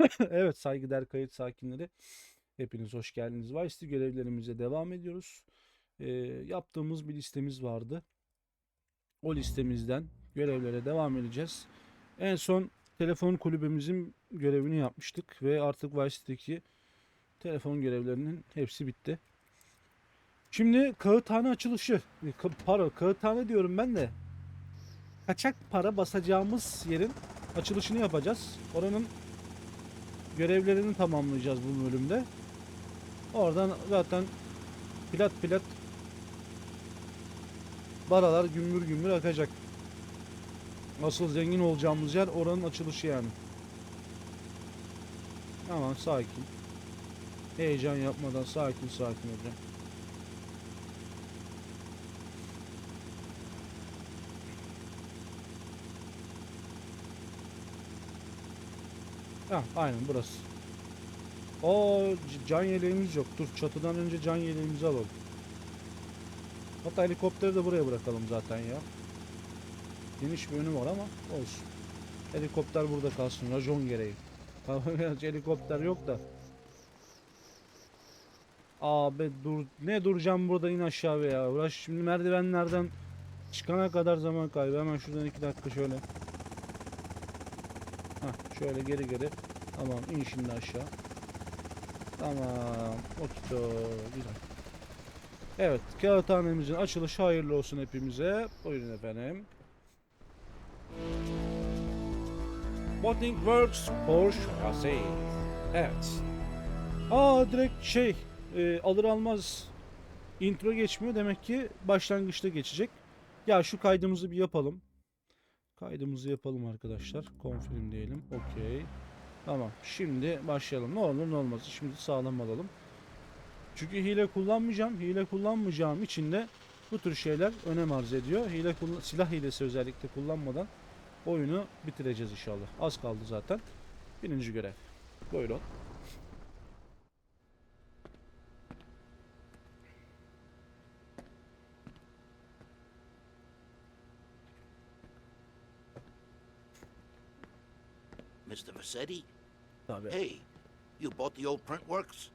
evet saygıdeğer kayıt sakinleri. Hepiniz hoş geldiniz. Vice'li görevlerimize devam ediyoruz. Ee, yaptığımız bir listemiz vardı. O listemizden görevlere devam edeceğiz. En son telefon kulübümüzün görevini yapmıştık ve artık Vice'deki telefon görevlerinin hepsi bitti. Şimdi kağıthane açılışı. e, ka- Para, kağıthane diyorum ben de. Kaçak para basacağımız yerin açılışını yapacağız. Oranın görevlerini tamamlayacağız bu bölümde. Oradan zaten plat plat baralar gümbür gümbür akacak. Asıl zengin olacağımız yer oranın açılışı yani. Aman sakin. Heyecan yapmadan sakin sakin hocam. Hah aynen burası. O can yeleğimiz yok. Dur çatıdan önce can yeleğimizi alalım. Hatta helikopteri de buraya bırakalım zaten ya. Geniş bir önü var ama olsun. Helikopter burada kalsın. Rajon gereği. Tamam helikopter yok da. Abi dur ne duracağım burada in aşağı ya. Uğraş şimdi merdivenlerden çıkana kadar zaman kaybı. Hemen şuradan iki dakika şöyle. Hah şöyle geri geri. Tamam in şimdi aşağı. Tamam. Oturdu. Güzel. Evet. Kağıthanemizin açılışı hayırlı olsun hepimize. Buyurun efendim. Botting Works Porsche Passage. Evet. Aa direkt şey e, alır almaz intro geçmiyor. Demek ki başlangıçta geçecek. Ya şu kaydımızı bir yapalım. Kaydımızı yapalım arkadaşlar. Confirm diyelim. Okey. Tamam. Şimdi başlayalım. Ne olur ne olmaz. Şimdi sağlam alalım. Çünkü hile kullanmayacağım. Hile kullanmayacağım için de bu tür şeyler önem arz ediyor. Hile silah hilesi özellikle kullanmadan oyunu bitireceğiz inşallah. Az kaldı zaten. Birinci görev. Buyurun. Mr. Vassetti? Hey, you bought the old print works?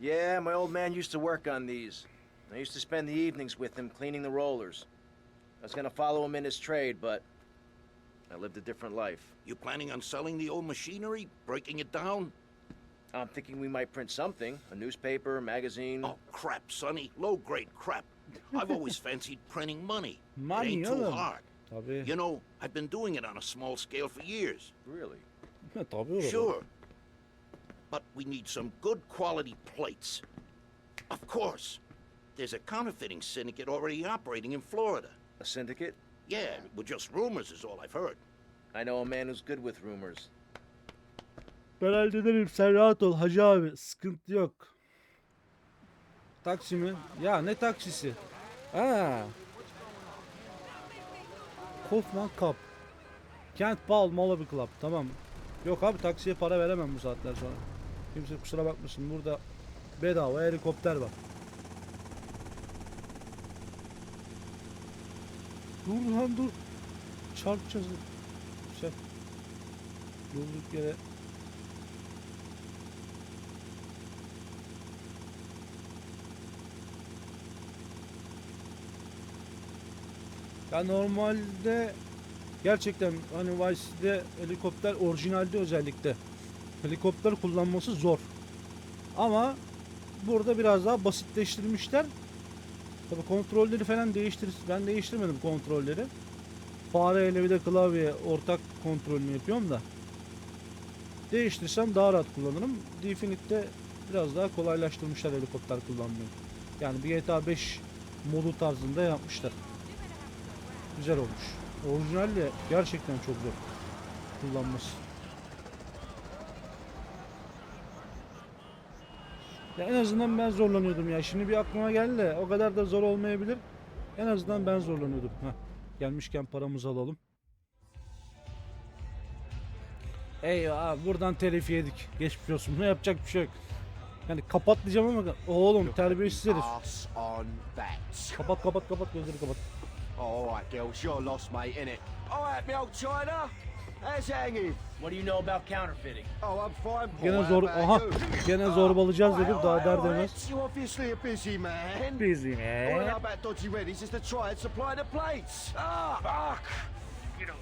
Yeah, my old man used to work on these. I used to spend the evenings with him cleaning the rollers. I was gonna follow him in his trade, but I lived a different life. You planning on selling the old machinery, breaking it down? I'm thinking we might print something a newspaper, a magazine. Oh, crap, Sonny. Low-grade crap. I've always fancied printing money. it Money, ain't too hard. You know, I've been doing it on a small scale for years. Really? Tabii oğlum. Sure. But we need some good quality plates. Of course. There's a counterfeiting syndicate already operating in Florida. A syndicate? Yeah, well, just rumors is all I've heard. I know a man who's good with rumors. Ben hallederim sen rahat ol hacı abi. Sıkıntı yok. Taksi mi? Ya ne taksisi? Ha. Kaufman Cup. Kent Paul Malaby Club. Tamam. Yok abi taksiye para veremem bu saatler sonra. Kimse kusura bakmasın. Burada bedava helikopter var. Dur lan dur. Çarpacağız. Şey. Durduk yere Ya normalde gerçekten hani Vice'de helikopter orijinalde özellikle helikopter kullanması zor. Ama burada biraz daha basitleştirmişler. Tabii kontrolleri falan değiştir ben değiştirmedim kontrolleri. Fareyle bir de klavye ortak kontrolünü yapıyorum da. Değiştirsem daha rahat kullanırım. Definite'de biraz daha kolaylaştırmışlar helikopter kullanmayı. Yani bir GTA 5 modu tarzında yapmışlar. Güzel olmuş. Orijinalle gerçekten çok zor kullanması. Ya en azından ben zorlanıyordum ya. Şimdi bir aklıma geldi de o kadar da zor olmayabilir. En azından ben zorlanıyordum. Heh. Gelmişken paramızı alalım. Eyvah buradan telif yedik. Geçmiş olsun. Ne yapacak bir şey yok. Yani kapat diyeceğim ama oğlum terbiyesiz herif. Kapat kapat kapat gözleri kapat. Oh, all right, girls, you're lost, mate, innit? All right, me old China. How's it hanging? What do you know about counterfeiting? Oh, I'm fine, Paul. Gene How zor about aha you? gene Ah, zorbalayacağız alright, dedim daha alright, der demez. You're obviously a busy man. Busy All I know about Dodgy Reddy's is to try and supply the plates. Ah, fuck. You know,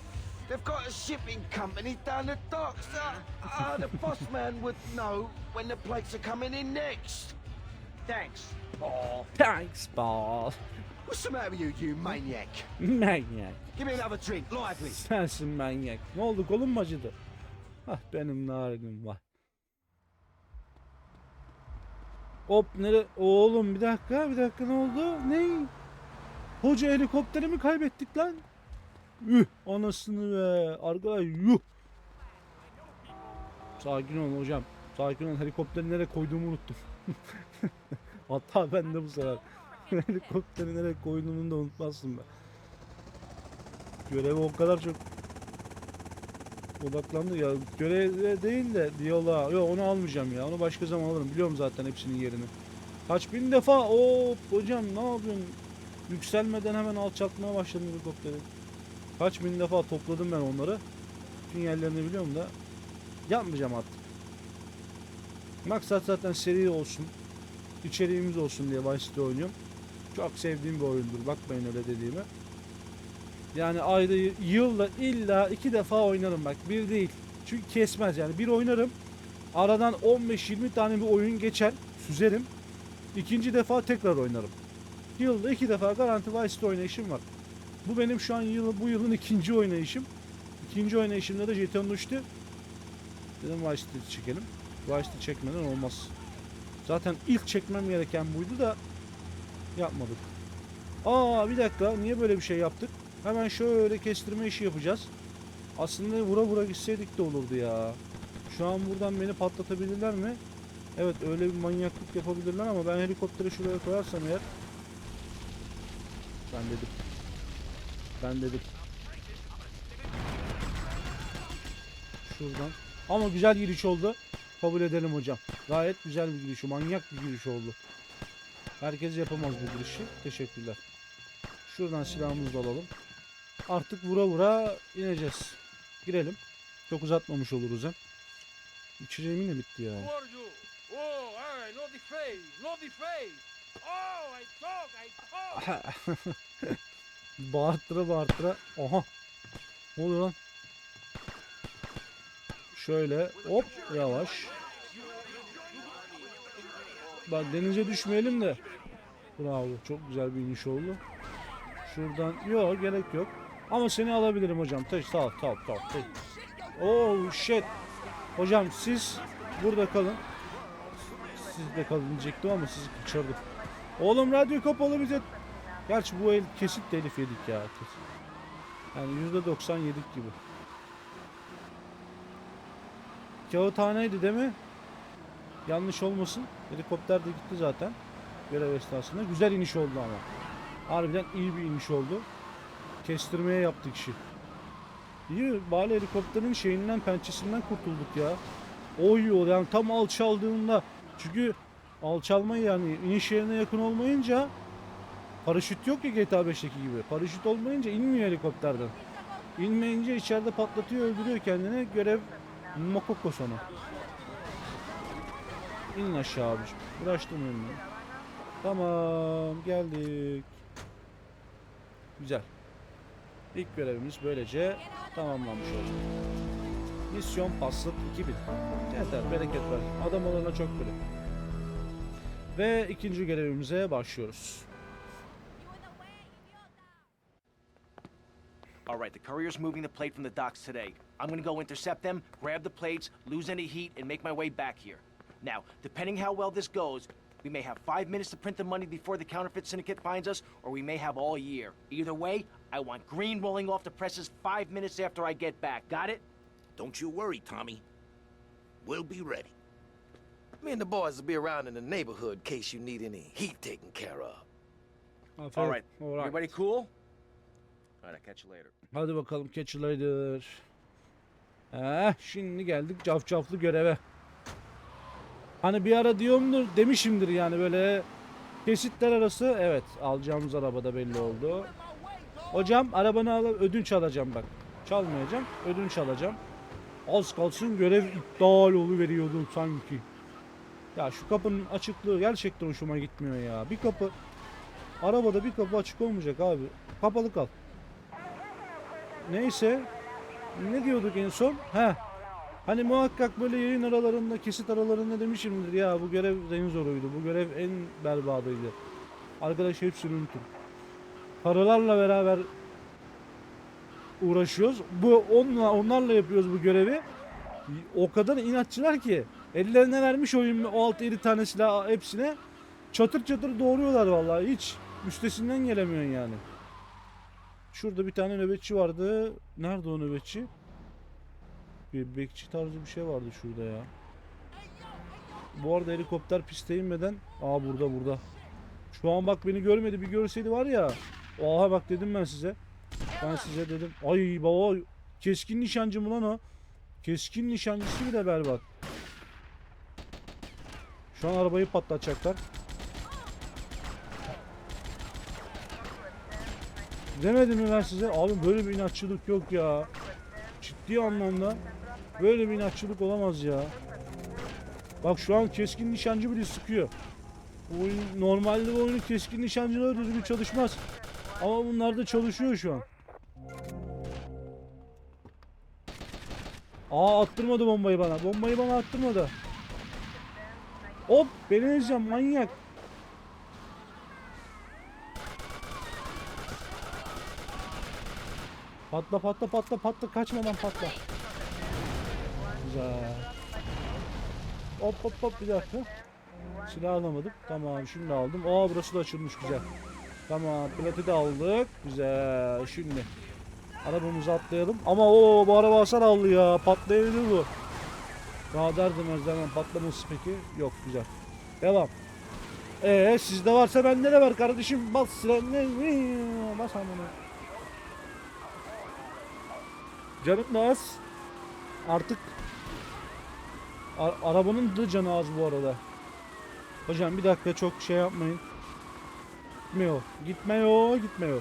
they've got a shipping company down the docks. Uh, uh, the boss man would know when the plates are coming in next. Thanks, Paul. Thanks ball. What's the matter with you, you maniac? Manyak. Give me another drink, lively. Sensin manyak. Ne oldu kolum mu acıdı? Ah benim nargım var. Hop nere? Oğlum bir dakika bir dakika ne oldu? Ne? Hoca helikopterimi kaybettik lan. Üh anasını be. Arkadaş yuh. Sakin ol hocam. Sakin ol. Helikopteri nereye koyduğumu unuttum. Hatta ben de bu sefer. Helikopteri nereye koyduğumu da unutmazsın be. Göreve o kadar çok odaklandı ya. Göreve değil de diyaloğa. Yok onu almayacağım ya. Onu başka zaman alırım. Biliyorum zaten hepsinin yerini. Kaç bin defa hop hocam ne yapıyorsun? Yükselmeden hemen alçaltmaya başladın helikopteri. Kaç bin defa topladım ben onları. Bütün yerlerini biliyorum da. Yapmayacağım artık. Maksat zaten seri olsun. İçeriğimiz olsun diye Vice City oynuyorum. Çok sevdiğim bir oyundur. Bakmayın öyle dediğime. Yani ayda yılda illa iki defa oynarım bak bir değil. Çünkü kesmez yani bir oynarım. Aradan 15-20 tane bir oyun geçer. Süzerim. İkinci defa tekrar oynarım. Yılda iki defa garanti Vice City oynayışım var. Bu benim şu an yıl, bu yılın ikinci oynayışım. İkinci oynayışımda da jeton düştü. Dedim Vice City çekelim. City çekmeden olmaz. Zaten ilk çekmem gereken buydu da yapmadık. Aa bir dakika niye böyle bir şey yaptık? Hemen şöyle kestirme işi yapacağız. Aslında vura vura gitseydik de olurdu ya. Şu an buradan beni patlatabilirler mi? Evet öyle bir manyaklık yapabilirler ama ben helikopteri şuraya koyarsam eğer Ben dedim. Ben dedim. Şuradan. Ama güzel giriş oldu. Kabul edelim hocam. Gayet güzel bir giriş. Manyak bir giriş oldu. Herkes yapamaz bu girişi. Teşekkürler. Şuradan silahımızı alalım. Artık vura vura ineceğiz. Girelim. Çok uzatmamış oluruz hem. İçeceğim yine bitti ya. Bağırtıra bağırtıra. Aha. Ne oluyor lan? Şöyle hop yavaş. Bak denize düşmeyelim de. Bravo. Çok güzel bir iniş oldu. Şuradan yok gerek yok. Ama seni alabilirim hocam. Taş sağ ol, sağ ol, sağ. Oh shit. Hocam siz burada kalın. Siz de kalın diyecektim ama sizi kaçırdım. Oğlum radyo kapalı bize. Gerçi bu el kesit telif yedik ya. Kesin. Yani %90 yedik gibi. Kağıthaneydi değil mi? Yanlış olmasın. Helikopter de gitti zaten. Görev esnasında. Güzel iniş oldu ama. Harbiden iyi bir iniş oldu. Kestirmeye yaptık işi. İyi bari helikopterin şeyinden pençesinden kurtulduk ya. Oy o yani tam alçaldığında. Çünkü alçalma yani iniş yerine yakın olmayınca paraşüt yok ya GTA 5'teki gibi. Paraşüt olmayınca inmiyor helikopterden. İnmeyince içeride patlatıyor öldürüyor kendini. Görev mokoko sonu. İnin aşağı abicim. Uğraştım önüne. Tamam geldik. Güzel. İlk görevimiz böylece tamamlanmış oldu. Misyon paslık 2000. Yeter bereket ver. Adam olana çok bile. Ve ikinci görevimize başlıyoruz. All right, the courier's moving the plate from the docks today. I'm gonna go intercept them, grab the plates, lose any heat, and make my way back here. Now, depending how well this goes, we may have five minutes to print the money before the counterfeit syndicate finds us, or we may have all year. Either way, I want green rolling off the presses five minutes after I get back. Got it? Don't you worry, Tommy. We'll be ready. Me and the boys will be around in the neighborhood in case you need any heat taken care of. Aferin. All right. Alright. Everybody cool? All right, I'll catch you later. Hadi bakalım Catch you later. Eh, şimdi geldik cafcaflı göreve. Hani bir ara diyorumdur demişimdir yani böyle kesitler arası evet alacağımız arabada belli oldu. Hocam arabanı al ödünç alacağım bak. Çalmayacağım. Ödünç alacağım. Az kalsın görev iptal oluveriyordu sanki. Ya şu kapının açıklığı gerçekten hoşuma gitmiyor ya. Bir kapı arabada bir kapı açık olmayacak abi. Kapalı kal. Neyse. Ne diyorduk en son? He. Hani muhakkak böyle yayın aralarında, kesit aralarında demişimdir ya bu görev en zoruydu. Bu görev en berbadıydı. Arkadaş hepsini unutun. Paralarla beraber uğraşıyoruz. Bu onla, onlarla yapıyoruz bu görevi. O kadar inatçılar ki ellerine vermiş oyun o 6-7 tane silah hepsine çatır çatır doğruyorlar vallahi hiç üstesinden gelemiyorsun yani. Şurada bir tane nöbetçi vardı. Nerede o nöbetçi? Bir bekçi tarzı bir şey vardı şurada ya. Bu arada helikopter piste inmeden Aa burada burada. Şu an bak beni görmedi bir görseydi var ya. Oha bak dedim ben size. Ben size dedim. Ay baba keskin nişancı mı lan o? Keskin nişancısı bile berbat. Şu an arabayı patlatacaklar. Demedim mi ben size? Abi böyle bir inatçılık yok ya. Ciddi anlamda böyle bir inatçılık olamaz ya. Bak şu an keskin nişancı bile sıkıyor. Bu oyun, normalde bu oyunun keskin nişancıları düzgün çalışmaz. Ama bunlar da çalışıyor şu an. Aa attırmadı bombayı bana. Bombayı bana attırmadı. Hop beni manyak. Patla patla patla patla kaçmadan patla. Güzel. Hop hop hop bir dakika. Silah alamadım. Tamam şimdi aldım. Aa burası da açılmış güzel. Tamam platı da aldık. Güzel. Şimdi arabamızı atlayalım. Ama o bu araba hasar aldı ya. Patlayabilir bu. Daha derdim hemen patlaması peki. Yok güzel. Devam. Ee sizde varsa bende de var kardeşim. Bas sirenle. Bas amına. Canım da az. Artık A- arabanın da canı az bu arada. Hocam bir dakika çok şey yapmayın. Gitmiyor. Gitmiyor. Gitmiyor.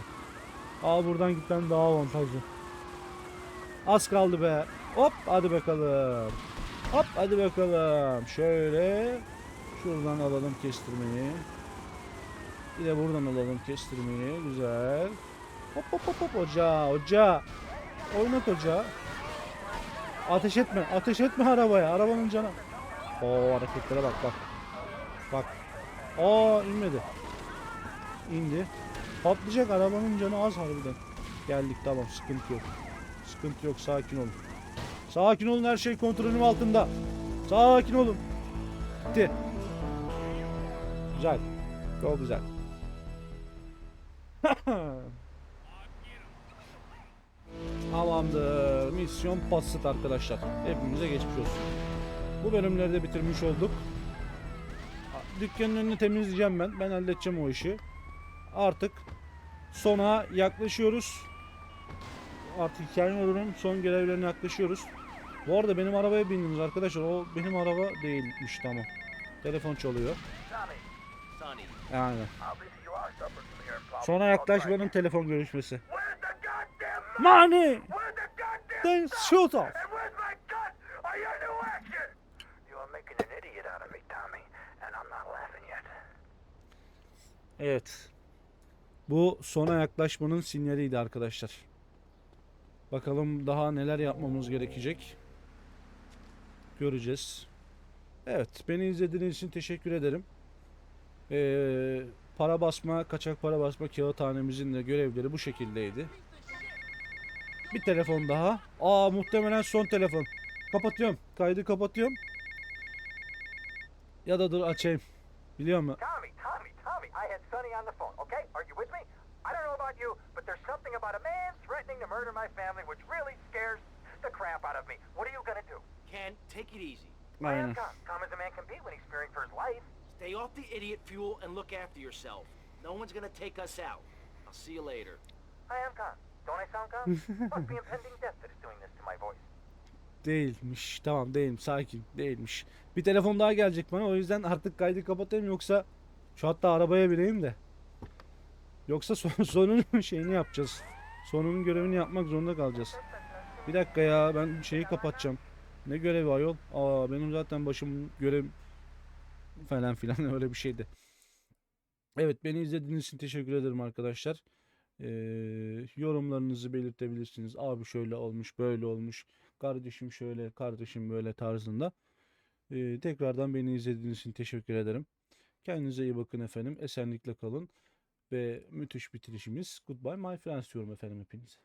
Aa buradan gitmem daha avantajlı. Az kaldı be. Hop hadi bakalım. Hop hadi bakalım. Şöyle. Şuradan alalım kestirmeyi. Bir de buradan alalım kestirmeyi. Güzel. Hop hop hop hop hoca hoca. Oynat hoca. Ateş etme. Ateş etme arabaya. Arabanın canı. Oo hareketlere bak bak. Bak. Aa inmedi. İndi. Patlayacak arabanın canı az harbiden. Geldik tamam sıkıntı yok. Sıkıntı yok sakin olun. Sakin olun her şey kontrolüm altında. Sakin olun. Bitti. Güzel. Çok güzel. Tamamdır. Misyon basit arkadaşlar. Hepimize geçmiş olsun. Bu bölümleri de bitirmiş olduk. Dükkanın önünü temizleyeceğim ben. Ben halledeceğim o işi. Artık sona yaklaşıyoruz. Artık hikayenin olurum son görevlerine yaklaşıyoruz. Bu arada benim arabaya bindiniz arkadaşlar. O benim araba değilmiş tamam. Telefon çalıyor. Yani. Sona yaklaşmanın telefon görüşmesi. Money! Then shoot off. Evet. Bu sona yaklaşmanın sinyaliydi arkadaşlar. Bakalım daha neler yapmamız gerekecek. Göreceğiz. Evet, beni izlediğiniz için teşekkür ederim. Ee, para basma, kaçak para basma kağıthanemizin de görevleri bu şekildeydi. Bir telefon daha. Aa muhtemelen son telefon. Kapatıyorum. Kaydı kapatıyorum. Ya da dur açayım. Biliyor musun? Tommy, Tommy, Tommy, I had Sonny on the phone, okay? Are you with me? I don't know about you, but there's something about a man threatening to murder my family which really scares the crap out of me. What are you gonna do? Ken, take it easy. I Aynen. am calm. As a man can be when he's fearing for his life. Stay off the idiot fuel and look after yourself. No one's gonna take us out. I'll see you later. I am calm. Değilmiş. Tamam değilim. Sakin. Değilmiş. Bir telefon daha gelecek bana. O yüzden artık kaydı kapatayım yoksa şu hatta arabaya bineyim de. Yoksa son, sonunun şeyini yapacağız. Sonunun görevini yapmak zorunda kalacağız. Bir dakika ya ben şeyi kapatacağım. Ne görevi ayol? Aa benim zaten başım görev falan filan öyle bir şeydi. Evet beni izlediğiniz için teşekkür ederim arkadaşlar. Ee, yorumlarınızı belirtebilirsiniz. Abi şöyle olmuş, böyle olmuş. Kardeşim şöyle, kardeşim böyle tarzında. Ee, tekrardan beni izlediğiniz için teşekkür ederim. Kendinize iyi bakın efendim. Esenlikle kalın. Ve müthiş bitirişimiz. Goodbye my friends diyorum efendim hepinize.